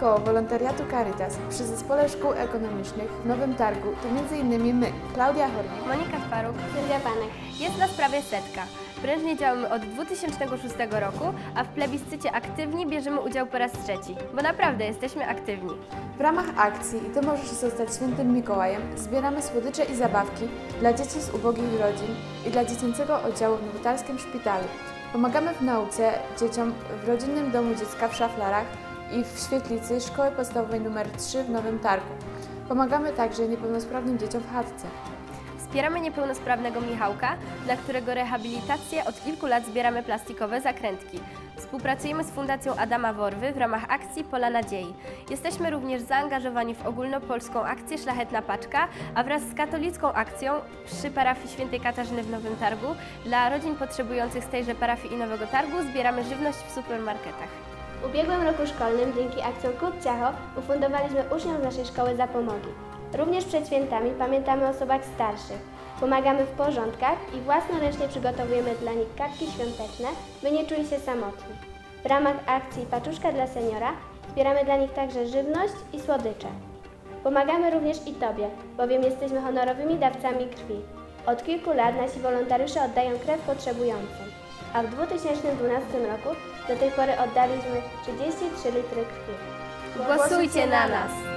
koło wolontariatu Caritas przy Zespole Szkół Ekonomicznych w Nowym Targu to m.in. my, Klaudia Hornik, Monika Twaruk. Sylwia Panek. Jest nas prawie setka. Prężnie działamy od 2006 roku, a w plebiscycie aktywni bierzemy udział po raz trzeci, bo naprawdę jesteśmy aktywni. W ramach akcji I Ty możesz zostać świętym Mikołajem zbieramy słodycze i zabawki dla dzieci z ubogich rodzin i dla dziecięcego oddziału w Nowitarskim Szpitalu. Pomagamy w nauce dzieciom w rodzinnym domu dziecka w Szaflarach i w świetlicy Szkoły Podstawowej nr 3 w Nowym Targu. Pomagamy także niepełnosprawnym dzieciom w chatce. Wspieramy niepełnosprawnego Michałka, dla którego rehabilitację od kilku lat zbieramy plastikowe zakrętki. Współpracujemy z Fundacją Adama Worwy w ramach akcji Pola Nadziei. Jesteśmy również zaangażowani w ogólnopolską akcję Szlachetna Paczka, a wraz z katolicką akcją przy parafii Świętej Katarzyny w Nowym Targu dla rodzin potrzebujących z tejże parafii i Nowego Targu zbieramy żywność w supermarketach. W ubiegłym roku szkolnym dzięki akcjom Kup Ciacho ufundowaliśmy uczniom naszej szkoły zapomogi. Również przed świętami pamiętamy o osobach starszych. Pomagamy w porządkach i własnoręcznie przygotowujemy dla nich kartki świąteczne, by nie czuli się samotni. W ramach akcji Paczuszka dla seniora zbieramy dla nich także żywność i słodycze. Pomagamy również i Tobie, bowiem jesteśmy honorowymi dawcami krwi. Od kilku lat nasi wolontariusze oddają krew potrzebującym, a w 2012 roku do tej pory oddaliśmy 33 litry krwi. Głosujcie na nas!